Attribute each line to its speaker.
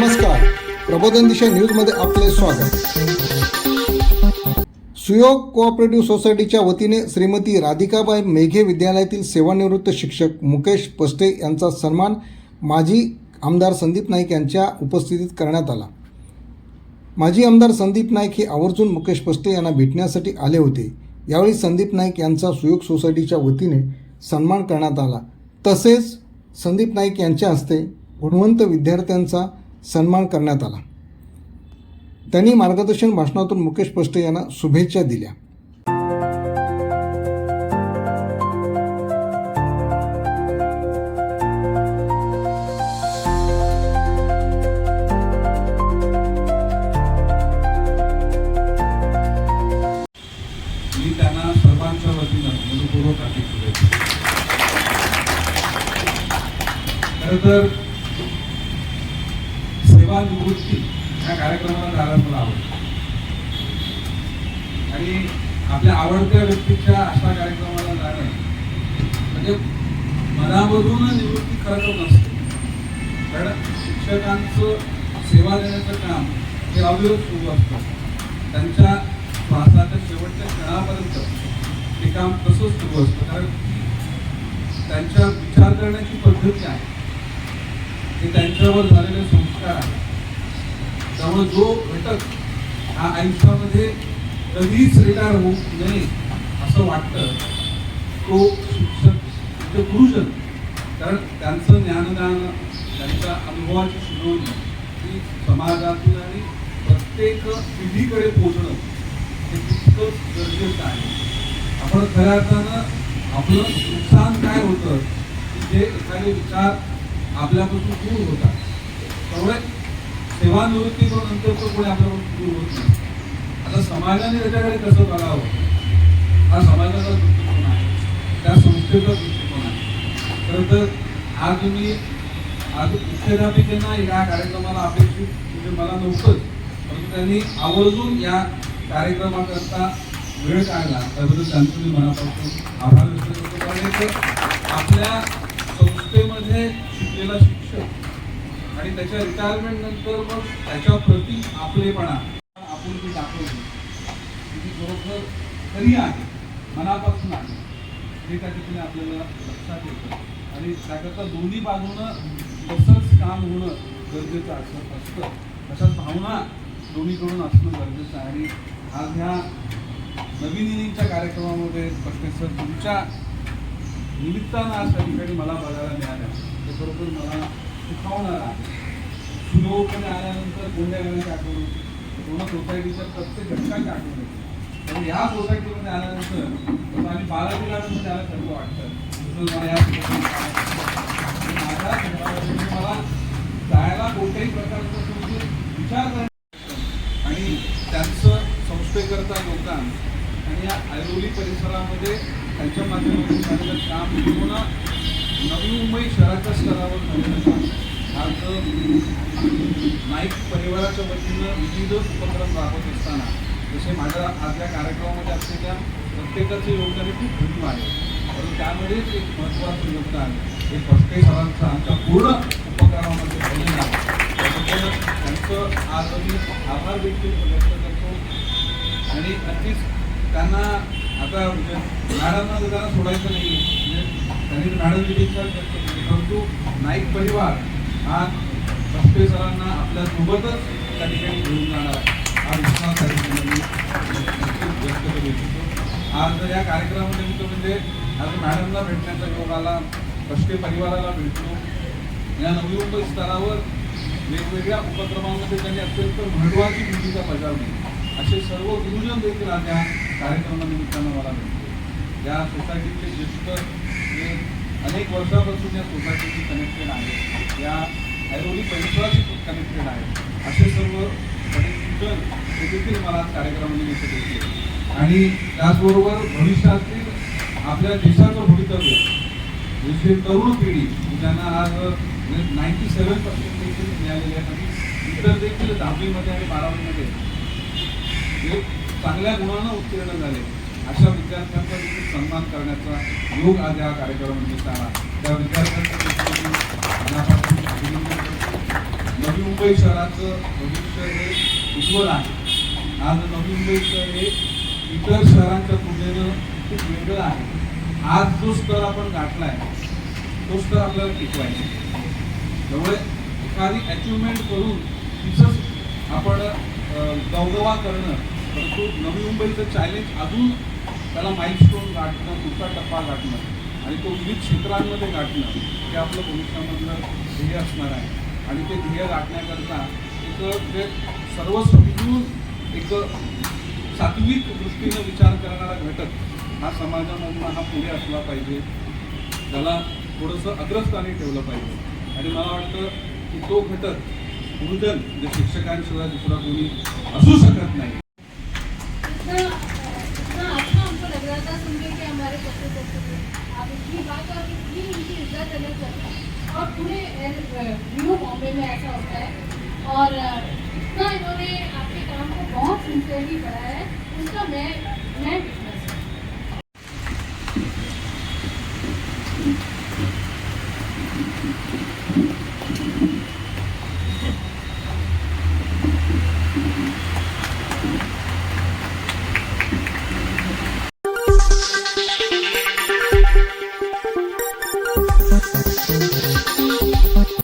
Speaker 1: नमस्कार. प्रबोधन दिशा न्यूजमध्ये आपले स्वागत. सुयोग कोऑपरेटिव्ह सोसायटीच्या वतीने श्रीमती राधिकाबाई मेघे विद्यालयातील सेवानिवृत्त शिक्षक मुकेश पस्टे यांचा सन्मान माजी आमदार संदीप नाईक यांच्या उपस्थितीत करण्यात आला. माजी आमदार संदीप नाईक हे आवर्जून मुकेश पस्टे यांना भेटण्यासाठी आले होते. यावेळी संदीप नाईक यांचा सुयोग सोसायटीच्या वतीने सन्मान करण्यात आला. तसेच संदीप नाईक यांच्या हस्ते गुणवंत विद्यार्थ्यांचा सन्मान करण्यात आला. त्यांनी मार्गदर्शन भाषणातून मुकेश पस्टे यांना शुभेच्छा दिल्या.
Speaker 2: मी त्यांना सर्वांच्या वतीनं मनपूर्वक शुभेच्छा खरं तर सेवानिवृत्ती या कार्यक्रमाला जायला मला आवडतं आणि आपल्या आवडत्या व्यक्तीच्या अशा कार्यक्रमाला जाणं म्हणजे मनामधून निवृत्ती खरं नसते. कारण शिक्षकांचं सेवा देण्याचं काम हे अविरत सुरू असतं. त्यांच्या श्वासाच्या शेवटच्या क्षणापर्यंत ते काम तसंच सुरू असतं. कारण त्यांच्या विचार करण्याची पद्धती आहे. हे त्यांच्यावर झालेले संस्कार आहे त्यामुळे जो घटक हा आयुष्यामध्ये कधीच रिटायर होऊ नये असं वाटतं तो शिक्षक म्हणजे गुरुजन कारण त्यांचं ज्ञानदान त्यांच्या अनुभवाची शिकवणी ही समाजातील आणि प्रत्येक पिढीकडे पोचणं हे तितकंच गरजेचं आहे. आपण खऱ्या अर्थानं आपलं नुकसान काय होतं की जे एखादे विचार आपल्यापासून दूर होता. त्यामुळे सेवानिवृत्ती करून नंतर तो कोणी आपल्यापासून दूर होत नाही. आता समाजाने त्याच्याकडे कसं बघावं? हा समाजाचा दृष्टिकोन आहे. त्या संस्थेचा दृष्टिकोन आहे. खरं तर आज तुम्ही आज मुख्याध्यापिकेंना या कार्यक्रमाला अपेक्षित म्हणजे मला नव्हतंच परंतु त्यांनी आवर्जून या कार्यक्रमाकरता वेळ काढला. त्याबद्दल त्यांचं मी मनापासून आभार व्यक्त करतो. कारण आपल्या संस्थेमध्ये शिकलेला शिक्षक. आणि त्याच्या रिटायरमेंट नंतर मग त्याच्या प्रति आपलेपणा. ती दाखवली ती खरोखर खरी आहे. मनापासून आहे. हे त्या ठिकाणी आपल्याला लक्षात येतं. आणि त्याकरता दोन्ही बाजूनं तसंच काम होणं गरजेचं असं असतं. अशा भावना दोन्हीकडून असणं गरजेचं आहे. आणि आज ह्या नवीन इनिंगच्या कार्यक्रमामध्ये सर तुमच्या निमित्तानं आज त्या ठिकाणी मला बघायला मिळाल्या. खरोखर मला सुखावणार आहे. सुलोकपणे आल्यानंतर कोणत्या गाण्याची आठवण होती? पूर्ण सोसायटीच्या प्रत्येक घटकाची आठवण होती? तर ह्या सोसायटीमध्ये आल्यानंतर तसं आम्ही बालाजीला त्याला खर्च वाटतं. मला या माझ्या मला जायला कोणत्याही प्रकारचं तुमचे विचार आणि त्यांचं संस्थेकरता योगदान आणि या ऐरोली परिसरामध्ये त्यांच्या माध्यमातून झालेलं काम पूर्ण मुंबई शहराच्या स्तरावर झालेलं काम आज नाईक परिवाराच्या वतीनं विविध उपक्रम राबवत असताना जसे माझ्या आजच्या कार्यक्रमामध्ये असलेल्या प्रत्येकाचं योगदान हे खूप भरीव आहे. परंतु त्यामध्येच एक महत्त्वाचं योगदान हे फडके सरांचं आमच्या पूर्ण उपक्रमामध्ये झालेलं आहे. त्याबद्दल त्यांचं आज मी आभार देखील व्यक्त करतो. आणि नक्कीच त्यांना आता मॅडमना तर त्यांना सोडायचं नाही म्हणजे त्यांनी मॅडम देखील व्यक्त केली परंतु नाईक परिवार हा फडके सरांना आपल्या सोबतच त्या ठिकाणी घेऊन जाणार हा विश्वास व्यक्त करू इच्छितो आज या कार्यक्रमानिमित्त म्हणजे आज मॅडमला भेटण्याचा योग आला कष्टे परिवाराला भेटतो या नवी मुंबई स्तरावर वेगवेगळ्या उपक्रमांमध्ये त्यांनी अत्यंत महत्वाची भूमिका बजावली. असे सर्व गुरुजन देखील आज या कार्यक्रमानिमित्तानं मला भेटले. या सोसायटीचे ज्येष्ठ जे अनेक वर्षापासून या सोसायटीशी कनेक्टेड आहे या ऐरोली परिसराशी कनेक्टेड आहे असे सर्व अनेक हे देखील मला कार्यक्रमानिमित्त भेटले आणि त्याचबरोबर भविष्यातील आपल्या देशाचं भवितव्य जसे तरुण पिढी ज्यांना आज नाईन्टी सेवन पर्सेंट देखील मिळालेले आहेत इतर देखील दहावीमध्ये आणि बारावीमध्ये जे चांगल्या गुणानं उत्तीर्ण झाले. अशा विद्यार्थ्यांचा देखील सन्मान करण्याचा योग आज या कार्यक्रमानिमित्त आला त्या विद्यार्थ्यांचा अभिनंदन नवी मुंबई शहराचं भविष्य हे उज्ज्वल आहे. आज नवी मुंबई शहर हे इतर शहरांच्या तुलनेनं खूप वेगळं आहे. आज जो स्तर आपण गाठलाय तो स्तर आपल्याला टिकवायचा त्यामुळे एखादी अचिव्हमेंट करून तिचंच आपण गौरवा करणं परंतु नवी मुंबईचं चॅलेंज अजून त्याला माईलस्टोन गाठणं पुढचा टप्पा गाठणं आणि तो विविध क्षेत्रांमध्ये गाठणं हे आपलं भविष्यामधलं ध्येय असणार आहे. आणि ते ध्येय गाठण्याकरता एक जे सर्व समजून एक सात्विक दृष्टीनं विचार करणारा घटक हा समाजामधला हा पुढे असला पाहिजे. त्याला थोडंसं अग्रस्थानी ठेवलं पाहिजे. आणि मला वाटतं की तो घटक गुरुजन म्हणजे शिक्षकांशिवाय दुसरा कोणी असू शकत नाही.
Speaker 3: और हैं पूरे न्यू बॉम्बे में ऐसा होता है और इतना इन्होंने आपके काम को बहुत सिंसियरली पढ़ा है। उसका मैं